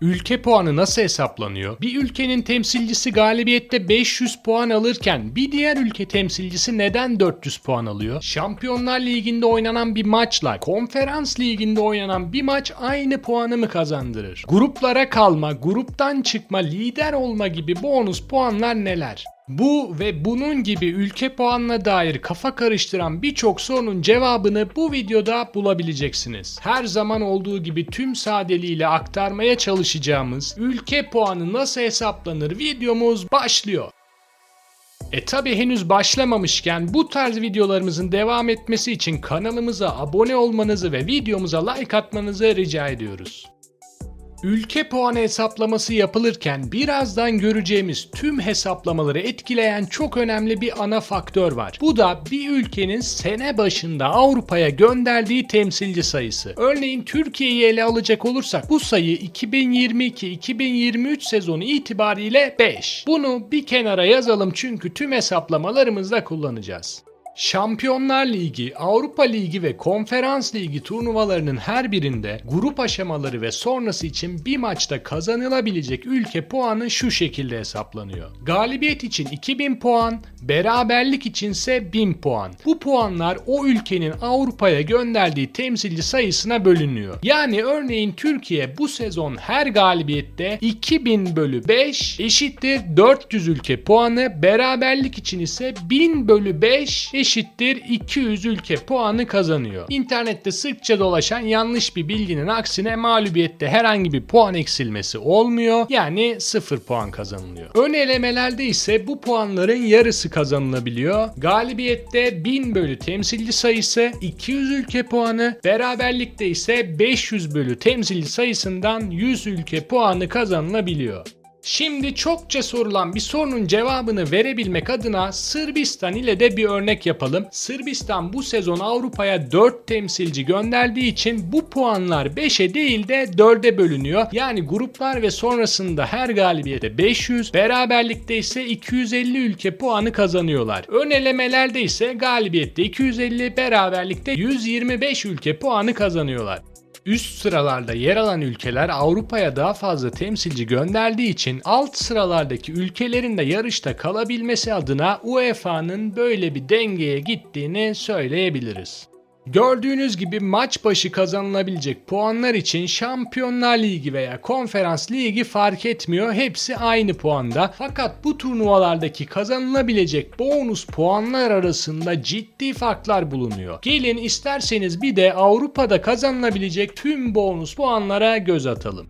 Ülke puanı nasıl hesaplanıyor? Bir ülkenin temsilcisi galibiyette 500 puan alırken bir diğer ülke temsilcisi neden 400 puan alıyor? Şampiyonlar Ligi'nde oynanan bir maçla Konferans Ligi'nde oynanan bir maç aynı puanı mı kazandırır? Gruplara kalma, gruptan çıkma, lider olma gibi bonus puanlar neler? Bu ve bunun gibi ülke puanına dair kafa karıştıran birçok sorunun cevabını bu videoda bulabileceksiniz. Her zaman olduğu gibi tüm sadeliğiyle aktarmaya çalışacağımız ülke puanı nasıl hesaplanır videomuz başlıyor. E tabi henüz başlamamışken bu tarz videolarımızın devam etmesi için kanalımıza abone olmanızı ve videomuza like atmanızı rica ediyoruz. Ülke puanı hesaplaması yapılırken birazdan göreceğimiz tüm hesaplamaları etkileyen çok önemli bir ana faktör var. Bu da bir ülkenin sene başında Avrupa'ya gönderdiği temsilci sayısı. Örneğin Türkiye'yi ele alacak olursak bu sayı 2022-2023 sezonu itibariyle 5. Bunu bir kenara yazalım çünkü tüm hesaplamalarımızda kullanacağız. Şampiyonlar Ligi, Avrupa Ligi ve Konferans Ligi turnuvalarının her birinde grup aşamaları ve sonrası için bir maçta kazanılabilecek ülke puanı şu şekilde hesaplanıyor. Galibiyet için 2000 puan, beraberlik içinse 1000 puan. Bu puanlar o ülkenin Avrupa'ya gönderdiği temsilci sayısına bölünüyor. Yani örneğin Türkiye bu sezon her galibiyette 2000 bölü 5 eşittir 400 ülke puanı, beraberlik için ise 1000 bölü 5 eşittir 200 ülke puanı kazanıyor. İnternette sıkça dolaşan yanlış bir bilginin aksine mağlubiyette herhangi bir puan eksilmesi olmuyor. Yani 0 puan kazanılıyor. Ön elemelerde ise bu puanların yarısı kazanılabiliyor. Galibiyette 1000 bölü temsilci sayısı 200 ülke puanı, beraberlikte ise 500 bölü temsilci sayısından 100 ülke puanı kazanılabiliyor. Şimdi çokça sorulan bir sorunun cevabını verebilmek adına Sırbistan ile de bir örnek yapalım. Sırbistan bu sezon Avrupa'ya 4 temsilci gönderdiği için bu puanlar 5'e değil de 4'e bölünüyor. Yani gruplar ve sonrasında her galibiyete 500, beraberlikte ise 250 ülke puanı kazanıyorlar. Ön elemelerde ise galibiyette 250, beraberlikte 125 ülke puanı kazanıyorlar. Üst sıralarda yer alan ülkeler Avrupa'ya daha fazla temsilci gönderdiği için alt sıralardaki ülkelerin de yarışta kalabilmesi adına UEFA'nın böyle bir dengeye gittiğini söyleyebiliriz. Gördüğünüz gibi maç başı kazanılabilecek puanlar için Şampiyonlar Ligi veya Konferans Ligi fark etmiyor. Hepsi aynı puanda. Fakat bu turnuvalardaki kazanılabilecek bonus puanlar arasında ciddi farklar bulunuyor. Gelin isterseniz bir de Avrupa'da kazanılabilecek tüm bonus puanlara göz atalım.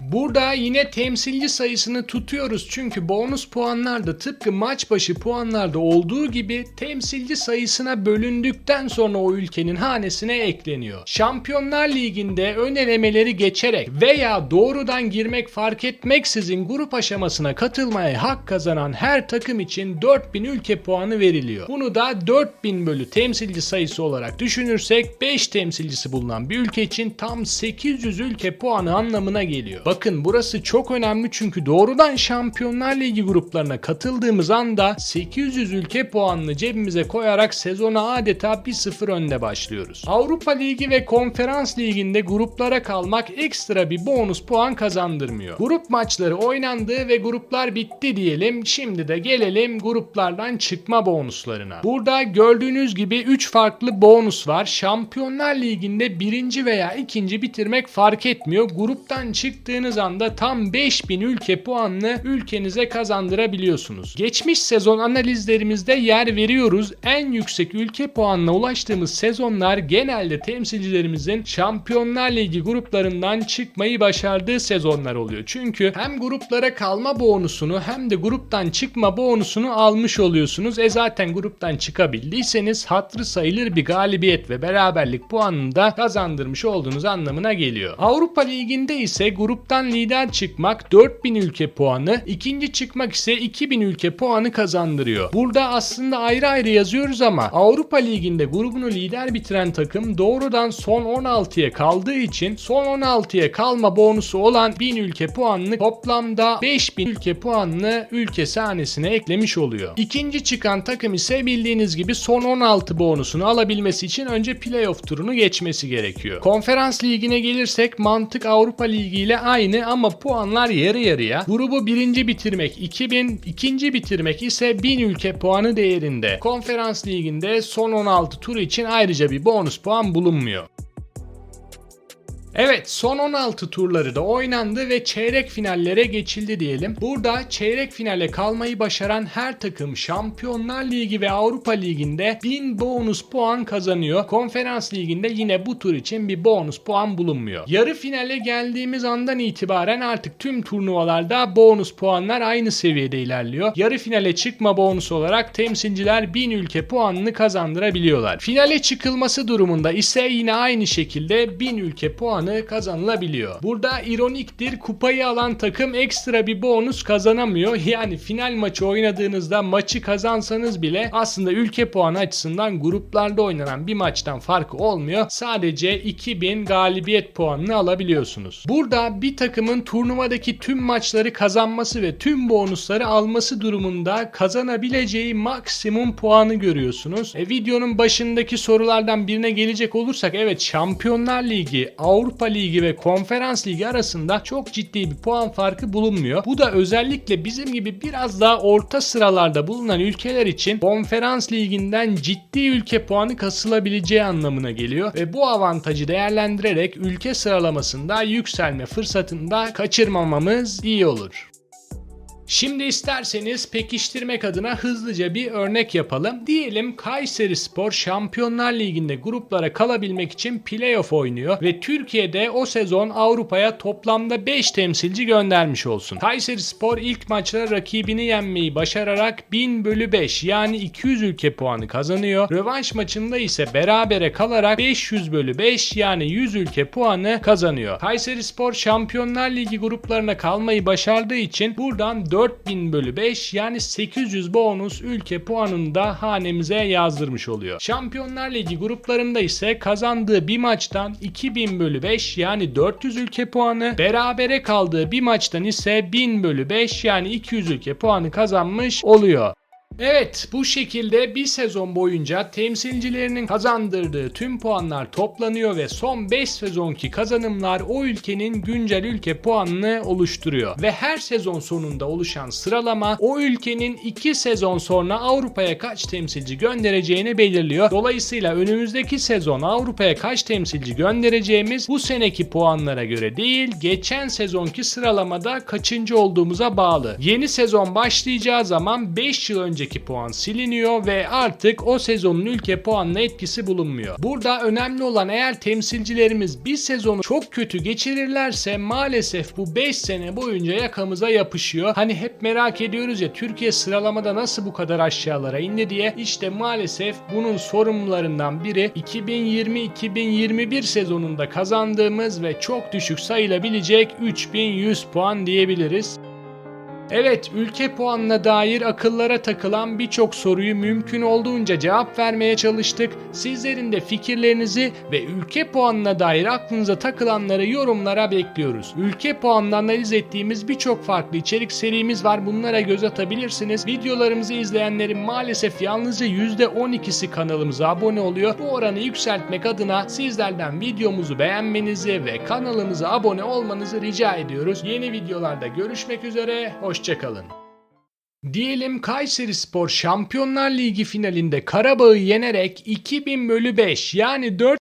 Burada yine temsilci sayısını tutuyoruz çünkü bonus puanlar da tıpkı maç başı puanlarda olduğu gibi temsilci sayısına bölündükten sonra o ülkenin hanesine ekleniyor. Şampiyonlar Ligi'nde ön elemeleri geçerek veya doğrudan girmek fark etmeksizin grup aşamasına katılmaya hak kazanan her takım için 4000 ülke puanı veriliyor. Bunu da 4000 bölü temsilci sayısı olarak düşünürsek 5 temsilcisi bulunan bir ülke için tam 800 ülke puanı anlamına geliyor. Bakın burası çok önemli çünkü doğrudan Şampiyonlar Ligi gruplarına katıldığımız anda 800 ülke puanını cebimize koyarak sezona adeta 1-0 önde başlıyoruz. Avrupa Ligi ve Konferans Ligi'nde gruplara kalmak ekstra bir bonus puan kazandırmıyor. Grup maçları oynandı ve gruplar bitti diyelim. Şimdi de gelelim gruplardan çıkma bonuslarına. Burada gördüğünüz gibi 3 farklı bonus var. Şampiyonlar Ligi'nde birinci veya ikinci bitirmek fark etmiyor. Gruptan çıktığınız anda tam 5000 ülke puanını ülkenize kazandırabiliyorsunuz. Geçmiş sezon analizlerimizde yer veriyoruz. En yüksek ülke puanına ulaştığımız sezonlar genelde temsilcilerimizin Şampiyonlar Ligi gruplarından çıkmayı başardığı sezonlar oluyor. Çünkü hem gruplara kalma bonusunu hem de gruptan çıkma bonusunu almış oluyorsunuz. E zaten gruptan çıkabildiyseniz hatırı sayılır bir galibiyet ve beraberlik puanını da kazandırmış olduğunuz anlamına geliyor. Avrupa Ligi'nde ise gruptan lider çıkmak 4000 ülke puanı, ikinci çıkmak ise 2000 ülke puanı kazandırıyor. Burada aslında ayrı ayrı yazıyoruz ama Avrupa Ligi'nde grubunu lider bitiren takım doğrudan son 16'ya kaldığı için son 16'ya kalma bonusu olan 1000 ülke puanını toplamda 5000 ülke puanını ülke sahnesine eklemiş oluyor. İkinci çıkan takım ise bildiğiniz gibi son 16 bonusunu alabilmesi için önce playoff turunu geçmesi gerekiyor. Konferans ligine gelirsek mantık Avrupa Ligi ile aynı aynı ama puanlar yarı yarıya. Grubu birinci bitirmek 2000, ikinci bitirmek ise 1000 ülke puanı değerinde. Konferans liginde son 16 tur için ayrıca bir bonus puan bulunmuyor. Evet son 16 turları da oynandı ve çeyrek finallere geçildi diyelim. Burada çeyrek finale kalmayı başaran her takım Şampiyonlar Ligi ve Avrupa Ligi'nde 1000 bonus puan kazanıyor. Konferans Ligi'nde yine bu tur için bir bonus puan bulunmuyor. Yarı finale geldiğimiz andan itibaren artık tüm turnuvalarda bonus puanlar aynı seviyede ilerliyor. Yarı finale çıkma bonus olarak temsilciler 1000 ülke puanını kazandırabiliyorlar. Finale çıkılması durumunda ise yine aynı şekilde 1000 ülke puanı kazanılabiliyor. Burada ironiktir kupayı alan takım ekstra bir bonus kazanamıyor. Yani final maçı oynadığınızda maçı kazansanız bile aslında ülke puanı açısından gruplarda oynanan bir maçtan farkı olmuyor. Sadece 2000 galibiyet puanını alabiliyorsunuz. Burada bir takımın turnuvadaki tüm maçları kazanması ve tüm bonusları alması durumunda kazanabileceği maksimum puanı görüyorsunuz. E, videonun başındaki sorulardan birine gelecek olursak evet Şampiyonlar Ligi, Avrupa Ligi ve Konferans Ligi arasında çok ciddi bir puan farkı bulunmuyor. Bu da özellikle bizim gibi biraz daha orta sıralarda bulunan ülkeler için Konferans Ligi'nden ciddi ülke puanı kasılabileceği anlamına geliyor ve bu avantajı değerlendirerek ülke sıralamasında yükselme fırsatını da kaçırmamamız iyi olur. Şimdi isterseniz pekiştirmek adına hızlıca bir örnek yapalım. Diyelim Kayseri Spor Şampiyonlar Ligi'nde gruplara kalabilmek için playoff oynuyor ve Türkiye'de o sezon Avrupa'ya toplamda 5 temsilci göndermiş olsun. Kayseri Spor ilk maçta rakibini yenmeyi başararak 1000 bölü 5 yani 200 ülke puanı kazanıyor. Rövanş maçında ise berabere kalarak 500 bölü 5 yani 100 ülke puanı kazanıyor. Kayseri Spor Şampiyonlar Ligi gruplarına kalmayı başardığı için buradan 4000 bölü 5 yani 800 bonus ülke puanını da hanemize yazdırmış oluyor. Şampiyonlar Ligi gruplarında ise kazandığı bir maçtan 2000 bölü 5 yani 400 ülke puanı, berabere kaldığı bir maçtan ise 1000 bölü 5 yani 200 ülke puanı kazanmış oluyor. Evet bu şekilde bir sezon boyunca temsilcilerinin kazandırdığı tüm puanlar toplanıyor ve son 5 sezonki kazanımlar o ülkenin güncel ülke puanını oluşturuyor. Ve her sezon sonunda oluşan sıralama o ülkenin 2 sezon sonra Avrupa'ya kaç temsilci göndereceğini belirliyor. Dolayısıyla önümüzdeki sezon Avrupa'ya kaç temsilci göndereceğimiz bu seneki puanlara göre değil geçen sezonki sıralamada kaçıncı olduğumuza bağlı. Yeni sezon başlayacağı zaman 5 yıl önce önceki puan siliniyor ve artık o sezonun ülke puanına etkisi bulunmuyor. Burada önemli olan eğer temsilcilerimiz bir sezonu çok kötü geçirirlerse maalesef bu 5 sene boyunca yakamıza yapışıyor. Hani hep merak ediyoruz ya Türkiye sıralamada nasıl bu kadar aşağılara indi diye. İşte maalesef bunun sorumlularından biri 2020-2021 sezonunda kazandığımız ve çok düşük sayılabilecek 3100 puan diyebiliriz. Evet, ülke puanına dair akıllara takılan birçok soruyu mümkün olduğunca cevap vermeye çalıştık. Sizlerin de fikirlerinizi ve ülke puanına dair aklınıza takılanları yorumlara bekliyoruz. Ülke puanını analiz ettiğimiz birçok farklı içerik serimiz var. Bunlara göz atabilirsiniz. Videolarımızı izleyenlerin maalesef yalnızca %12'si kanalımıza abone oluyor. Bu oranı yükseltmek adına sizlerden videomuzu beğenmenizi ve kanalımıza abone olmanızı rica ediyoruz. Yeni videolarda görüşmek üzere. Hoşçakalın. Hoşçakalın. Diyelim Kayseri Spor Şampiyonlar Ligi finalinde Karabağ'ı yenerek 2000 bölü 5 yani 4